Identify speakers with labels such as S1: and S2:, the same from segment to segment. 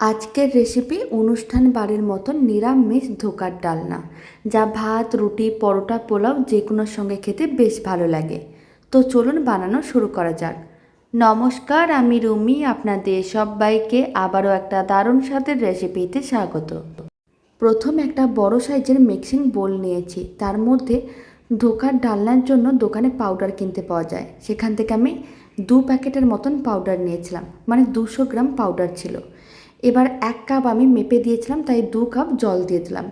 S1: আজকের রেসিপি অনুষ্ঠান বাড়ির মতন নিরামিষ ধোকার ডালনা, যা ভাত, রুটি, পরোটা, পোলাও যে কোনো সঙ্গে খেতে বেশ ভালো লাগে। তো চলুন বানানো শুরু করা যাক। নমস্কার, আমি রুমি, আপনাদের সবাইকে আবারও একটা দারুণ স্বাদের রেসিপিতে স্বাগত। প্রথম একটা বড় সাইজের মিক্সিং বোল নিয়েছি। তার মধ্যে ধোকার ডালনার জন্য দোকানে পাউডার কিনতে পাওয়া যায়। সেখান থেকে আমি দু প্যাকেটের মতন পাউডার নিয়েছিলাম মানে দুশো গ্রাম পাউডার ছিল। এবার এক কাপ আমি মেপে দিয়েছিলাম, তাই দু কাপ জল দিয়ে দিলাম।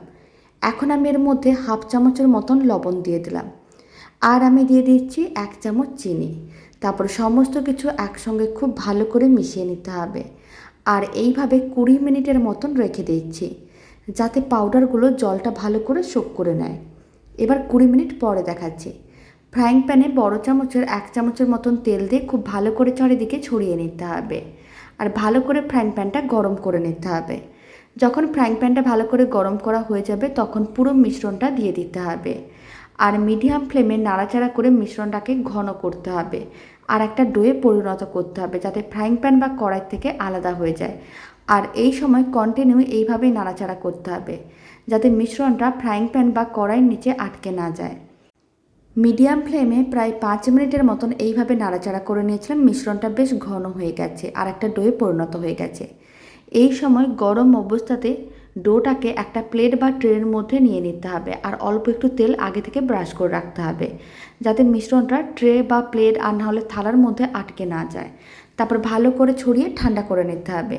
S1: এখন আমি এর মধ্যে হাফ চামচের মতন লবণ দিয়ে দিলাম। আর আমি দিয়ে দিচ্ছি এক চামচ চিনি। তারপর সমস্ত কিছু একসঙ্গে খুব ভালো করে মিশিয়ে নিতে হবে। আর এইভাবে কুড়ি মিনিটের মতন রেখে দিচ্ছি, যাতে পাউডারগুলো জলটা ভালো করে শোক করে নেয়। এবার কুড়ি মিনিট পরে দেখাচ্ছি। ফ্রাইং প্যানে বড় চামচের এক চামচের মতন তেল দিয়ে খুব ভালো করে চারিদিকে ছড়িয়ে নিতে হবে। আর ভালো করে ফ্রাইং প্যানটা গরম করে নিতে হবে। যখন ফ্রাইং প্যানটা ভালো করে গরম করা হয়ে যাবে, তখন পুরো মিশ্রণটা দিয়ে দিতে হবে। আর মিডিয়াম ফ্লেমে নাড়াচাড়া করে মিশ্রণটাকে ঘন করতে হবে। আর একটা ডোয়ে পরিণত করতে হবে, যাতে ফ্রাইং প্যান বা কড়াই থেকে আলাদা হয়ে যায়। আর এই সময় কন্টিনিউ এইভাবেই নাড়াচাড়া করতে হবে, যাতে মিশ্রণটা ফ্রাইং প্যান বা কড়াইয়ের নিচে আটকে না যায়। মিডিয়াম ফ্লেমে প্রায় পাঁচ মিনিটের মতন এইভাবে নাড়াচাড়া করে নিয়েছিলাম। মিশ্রণটা বেশ ঘন হয়ে গেছে আর একটা ডোয়ে পরিণত হয়ে গেছে। এই সময় গরম অবস্থাতে ডোটাকে একটা প্লেট বা ট্রের মধ্যে নিয়ে নিতে হবে আর অল্প একটু তেল আগে থেকে ব্রাশ করে রাখতে হবে যাতে মিশ্রণটা ট্রে বা প্লেট আর না হলে থালার মধ্যে আটকে না যায়। তারপর ভালো করে ছড়িয়ে ঠান্ডা করে নিতে হবে।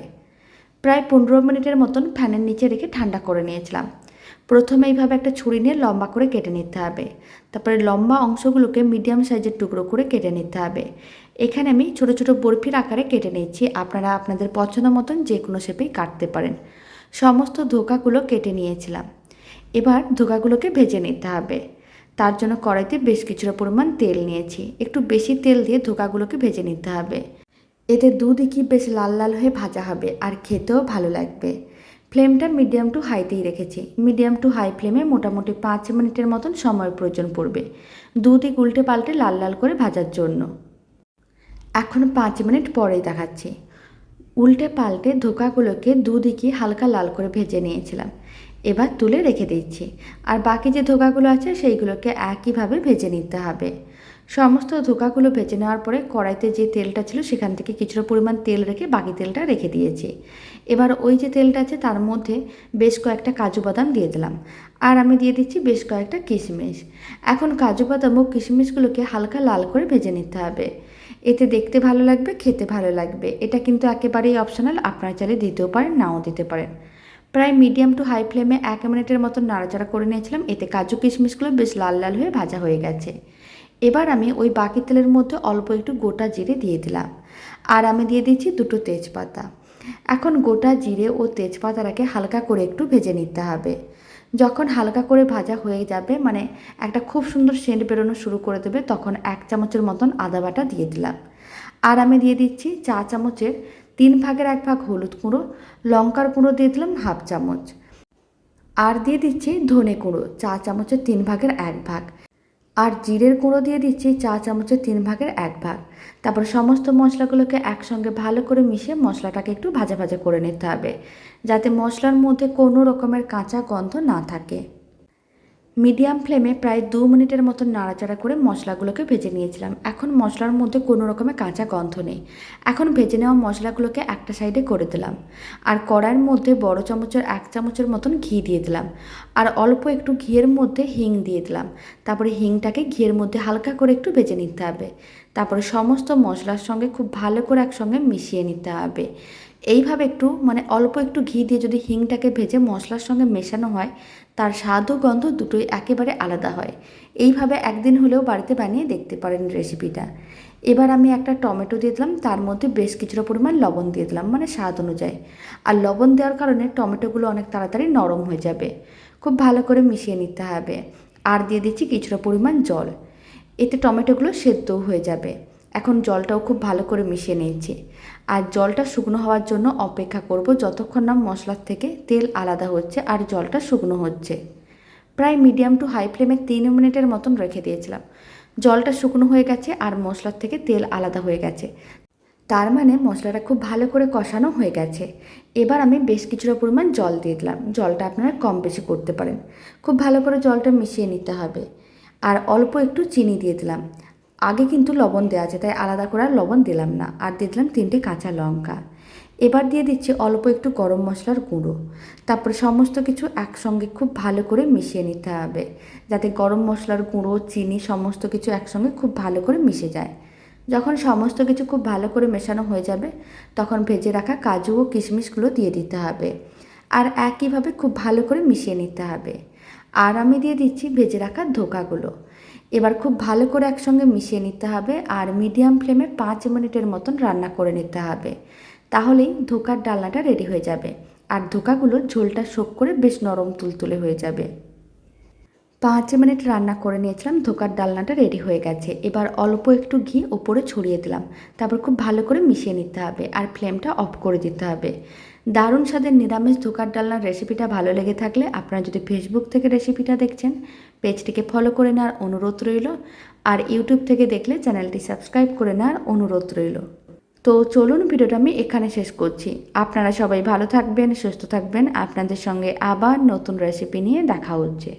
S1: প্রায় পনেরো মিনিটের মতন ফ্যানের নিচে রেখে ঠান্ডা করে নিয়েছিলাম। প্রথমে এইভাবে একটা ছুরি নিয়ে লম্বা করে কেটে নিতে হবে। তারপরে লম্বা অংশগুলোকে মিডিয়াম সাইজের টুকরো করে কেটে নিতে হবে। এখানে আমি ছোট ছোট বরফির আকারে কেটে নিচ্ছি আপনারা আপনাদের পছন্দ মতন যে কোনো শেপেই কাটতে পারেন। সমস্ত ধোকাগুলো কেটে নিয়েছিলাম। এবার ধোকাগুলোকে ভেজে নিতে হবে। তার জন্য কড়াইতে বেশ কিছুটা পরিমাণ তেল নিয়েছি। একটু বেশি তেল দিয়ে ধোকাগুলোকে ভেজে নিতে হবে। এতে দুদিকই বেশ লাল লাল হয়ে ভাজা হবে আর খেতেও ভালো লাগবে। ফ্লেমটা মিডিয়াম টু হাইতেই রেখেছি। মিডিয়াম টু হাই ফ্লেমে মোটামুটি পাঁচ মিনিটের মতন সময় প্রয়োজন পড়বে। দুদিক উল্টে পাল্টে লাল লাল করে ভাজার জন্য। এখন পাঁচ মিনিট পরেই দেখাচ্ছি। উল্টে পাল্টে ধোকাগুলোকে দুদিকে হালকা লাল করে ভেজে নিয়েছিলাম। এবার তুলে রেখে দিচ্ছি। আর বাকি যে ধোকাগুলো আছে সেইগুলোকে একইভাবে ভেজে নিতে হবে। সমস্ত ধোকাগুলো ভেজে নেওয়ার পরে কড়াইতে যে তেলটা ছিল সেখান থেকে কিছুটা পরিমাণ তেল রেখে বাকি তেলটা রেখে দিয়েছি। এবার ওই যে তেলটা আছে তার মধ্যে বেশ কয়েকটা কাজু বাদাম দিয়ে দিলাম। আর আমি দিয়ে দিচ্ছি বেশ কয়েকটা কিশমিশ। এখন কাজু বাদাম ও কিশমিশগুলোকে হালকা লাল করে ভেজে নিতে হবে। এতে দেখতে ভালো লাগবে, খেতে ভালো লাগবে। এটা কিন্তু একেবারেই অপশনাল, আপনারা চাইলে দিতেও পারেন, নাও দিতে পারেন। প্রায় মিডিয়াম টু হাই ফ্লেমে এক মিনিটের মতো নাড়াচাড়া করে নিয়েছিলাম। এতে কাজু কিশমিশগুলো বেশ লাল লাল হয়ে ভাজা হয়ে গেছে। এবার আমি ওই বাকি তেলের মধ্যে অল্প একটু গোটা জিরে দিয়ে দিলাম। আর আমি দিয়ে দিচ্ছি দুটো তেজপাতা। এখন গোটা জিরে ও তেজপাতাটাকে হালকা করে একটু ভেজে নিতে হবে। যখন হালকা করে ভাজা হয়ে যাবে মানে একটা খুব সুন্দর সেন্ট বেরোনো শুরু করে দেবে, তখন এক চামচের মতন আদা বাটা দিয়ে দিলাম। আর আমি দিয়ে দিচ্ছি চা চামচের তিন ভাগের এক ভাগ হলুদ গুঁড়ো লঙ্কার গুঁড়ো দিয়ে দিলাম হাফ চামচ। আর দিয়ে দিচ্ছি ধনে গুঁড়ো চা চামচের তিন ভাগের এক ভাগ। আর জিরের গুঁড়ো দিয়ে দিচ্ছি চা চামচের তিন ভাগের এক ভাগ। তারপর সমস্ত মশলাগুলোকে একসঙ্গে ভালো করে মিশিয়ে মশলাটাকে একটু ভাজা ভাজা করে নিতে হবে, যাতে মশলার মধ্যে কোনো রকমের কাঁচা গন্ধ না থাকে। মিডিয়াম ফ্লেমে প্রায় দু মিনিটের মতো নাড়াচাড়া করে মশলাগুলোকে ভেজে নিয়েছিলাম। এখন মশলার মধ্যে কোনো রকমের কাঁচা গন্ধ নেই। এখন ভেজে নেওয়া মশলাগুলোকে একটা সাইডে করে দিলাম। আর কড়াইয়ের মধ্যে বড় চামচের এক চামচের মতন ঘি দিয়ে দিলাম। আর অল্প একটু ঘিয়ের মধ্যে হিং দিয়ে দিলাম। তারপরে হিংটাকে ঘিয়ের মধ্যে হালকা করে একটু ভেজে নিতে হবে। তারপরে সমস্ত মশলার সঙ্গে খুব ভালো করে একসঙ্গে মিশিয়ে নিতে হবে। এইভাবে একটু মানে অল্প একটু ঘি দিয়ে যদি হিংটাকে ভেজে মশলার সঙ্গে মেশানো হয়, তার স্বাদ ও গন্ধ দুটোই একেবারে আলাদা হয়। এইভাবে একদিন হলেও বাড়িতে বানিয়ে দেখতে পারেন রেসিপিটা। এবার আমি একটা টমেটো দিয়ে দিলাম, তার মধ্যে বেশ কিছুটা পরিমাণ লবণ দিয়ে দিলাম মানে স্বাদ অনুযায়ী। আর লবণ দেওয়ার কারণে টমেটোগুলো অনেক তাড়াতাড়ি নরম হয়ে যাবে। খুব ভালো করে মিশিয়ে নিতে হবে। আর দিয়ে দিচ্ছি কিছুটা পরিমাণ জল। এতে টমেটোগুলো সেদ্ধও হয়ে যাবে। এখন জলটাও খুব ভালো করে মিশিয়ে নিয়েছি। আর জলটা শুকনো হওয়ার জন্য অপেক্ষা করব যতক্ষণ না মশলার থেকে তেল আলাদা হচ্ছে আর জলটা শুকনো হচ্ছে। প্রায় মিডিয়াম টু হাই ফ্লেমে তিন মিনিটের মতন রেখে দিয়েছিলাম। জলটা শুকনো হয়ে গেছে আর মশলার থেকে তেল আলাদা হয়ে গেছে। তার মানে মশলাটা খুব ভালো করে কষানো হয়ে গেছে। এবার আমি বেশ কিছুটা পরিমাণ জল দিয়ে দিলাম। জলটা আপনারা কম বেশি করতে পারেন। খুব ভালো করে জলটা মিশিয়ে নিতে হবে। আর অল্প একটু চিনি দিয়ে দিলাম। আগে কিন্তু লবণ দেওয়া আছে, তাই আলাদা করে আর লবণ দিলাম না। আর দিয়ে দিলাম তিনটে কাঁচা লঙ্কা। এবার দিয়ে দিচ্ছি অল্প একটু গরম মশলার গুঁড়ো। তারপরে সমস্ত কিছু একসঙ্গে খুব ভালো করে মিশিয়ে নিতে হবে, যাতে গরম মশলার গুঁড়ো, চিনি, সমস্ত কিছু একসঙ্গে খুব ভালো করে মিশে যায়। যখন সমস্ত কিছু খুব ভালো করে মেশানো হয়ে যাবে, তখন ভেজে রাখা কাজু ও কিশমিশগুলো দিয়ে দিতে হবে। আর একইভাবে খুব ভালো করে মিশিয়ে নিতে হবে। আর আমি দিয়ে দিচ্ছি ভেজে রাখা ধোকাগুলো। এবার খুব ভালো করে একসঙ্গে মিশিয়ে নিতে হবে আর মিডিয়াম ফ্লেমে পাঁচ মিনিটের মতন রান্না করে নিতে হবে। তাহলেই ধোকার ডালনাটা রেডি হয়ে যাবে আর ধোকাগুলো ঝোলটা শোক করে বেশ নরম তুলতুলে হয়ে যাবে। পাঁচ মিনিট রান্না করে নিয়েছিলাম, ধোকার ডালনাটা রেডি হয়ে গেছে। এবার অল্প একটু ঘি ওপরে ছড়িয়ে দিলাম। তারপর খুব ভালো করে মিশিয়ে নিতে হবে আর ফ্লেমটা অফ করে দিতে হবে। দারুণ স্বাদের নিরামিষ ধোকার ডালনার রেসিপিটা ভালো লেগে থাকলে আপনারা যদি ফেসবুক থেকে রেসিপিটা দেখছেন পেজটিকে ফলো করে নেওয়ার অনুরোধ রইল, আর ইউটিউব থেকে দেখলে চ্যানেলটি সাবস্ক্রাইব করে নেওয়ার অনুরোধ রইল। তো চলুন ভিডিওটা আমি এখানে শেষ করছি। আপনারা সবাই ভালো থাকবেন, সুস্থ থাকবেন। আপনাদের সঙ্গে আবার নতুন রেসিপি নিয়ে দেখা হচ্ছে।